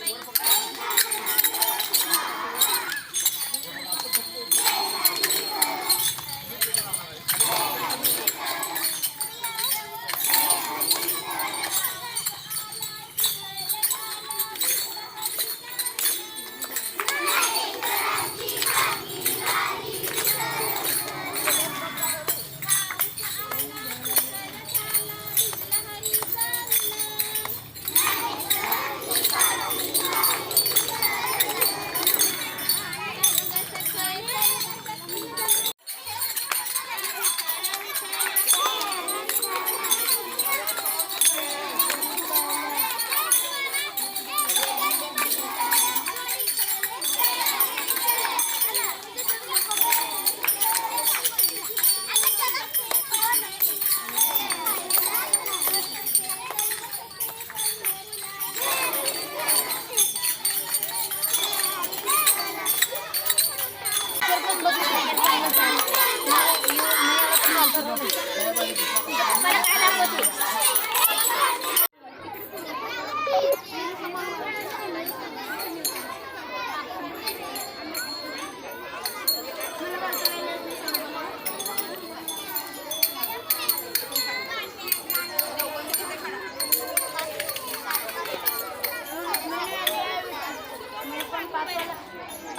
Mình.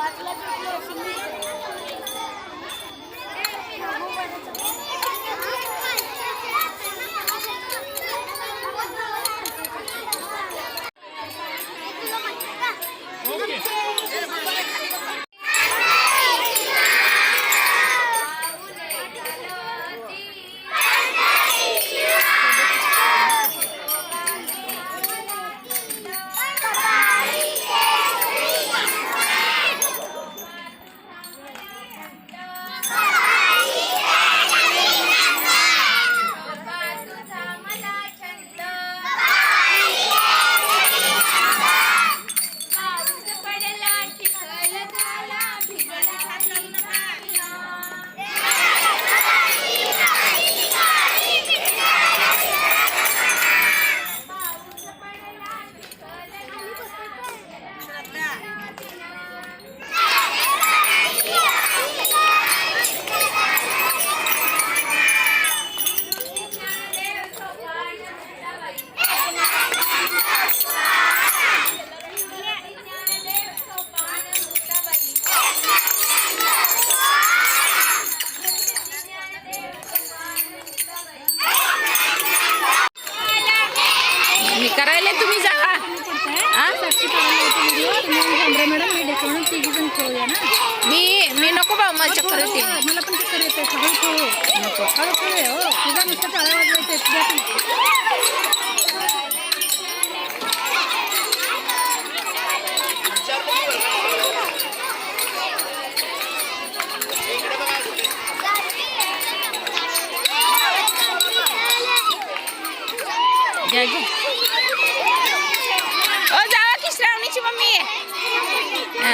पाचला 그냥 바로 끓여요. 기장을 쳐서 알아가지고 이제 기장 Ya, ya. O zaman kişiler onun için mami. Ha.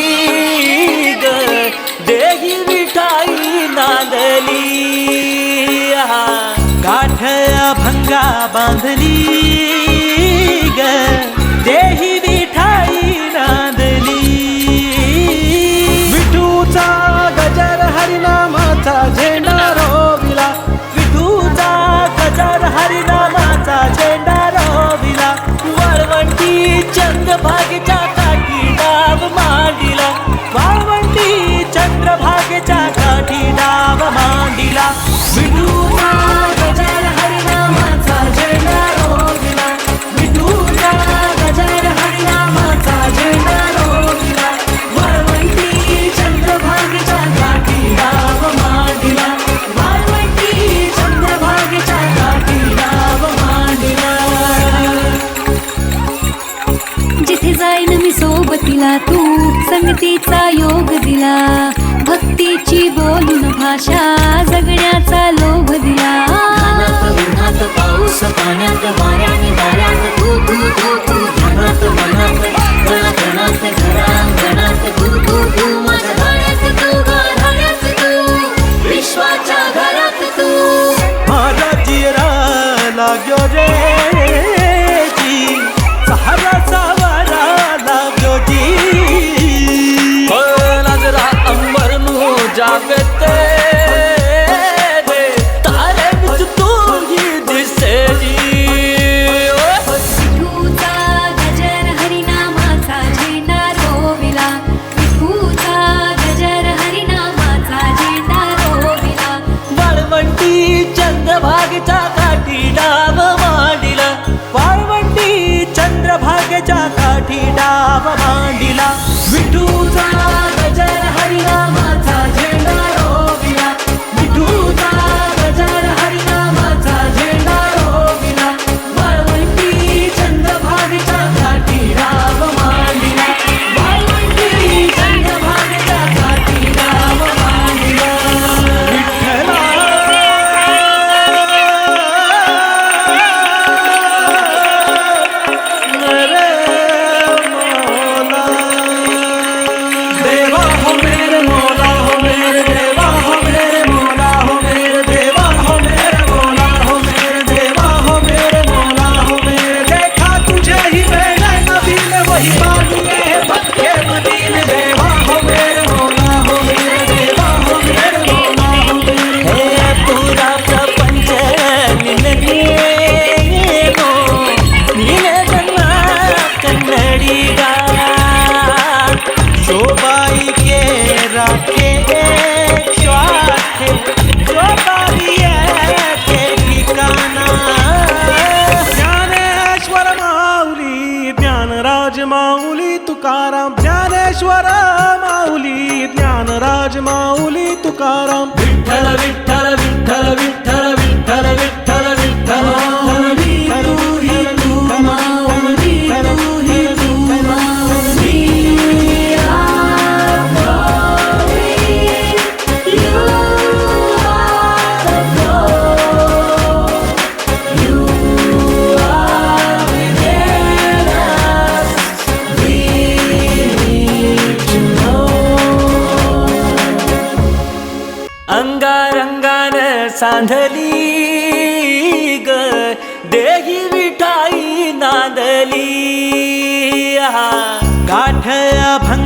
भंगा बांधली ग. देही मिठाई नांदली. विठूचा गजर हरिनामाचा झेंडा रोविला. विठूचा गजर हरिनामाचा झेंडा रोविला. वळवंटी चंद भागी मला तू समितीचा योग दिला. भक्तीची बोलून भाषा जगण्या Pimp,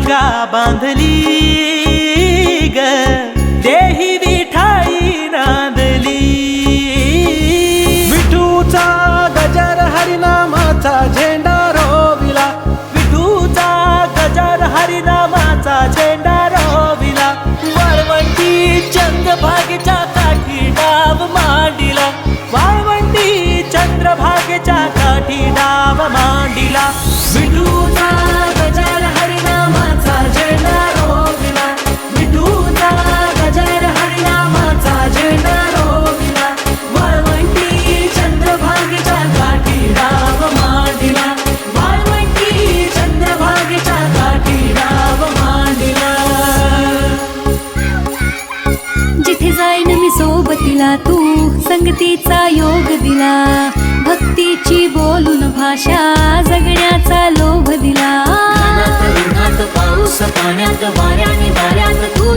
acaban de आशा जगण्याचा लोभ दिला. उन्हात पाऊस पाण्यात वाऱ्याने वाऱ्यात तू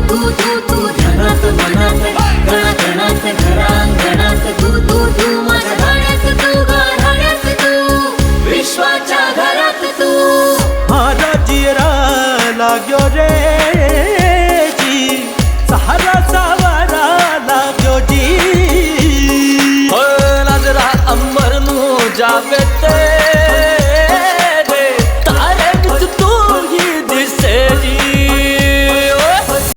लाग्यो रे जी. सहारा सावारा लाग्यो जी. हो नाजरा अंबर नू जावे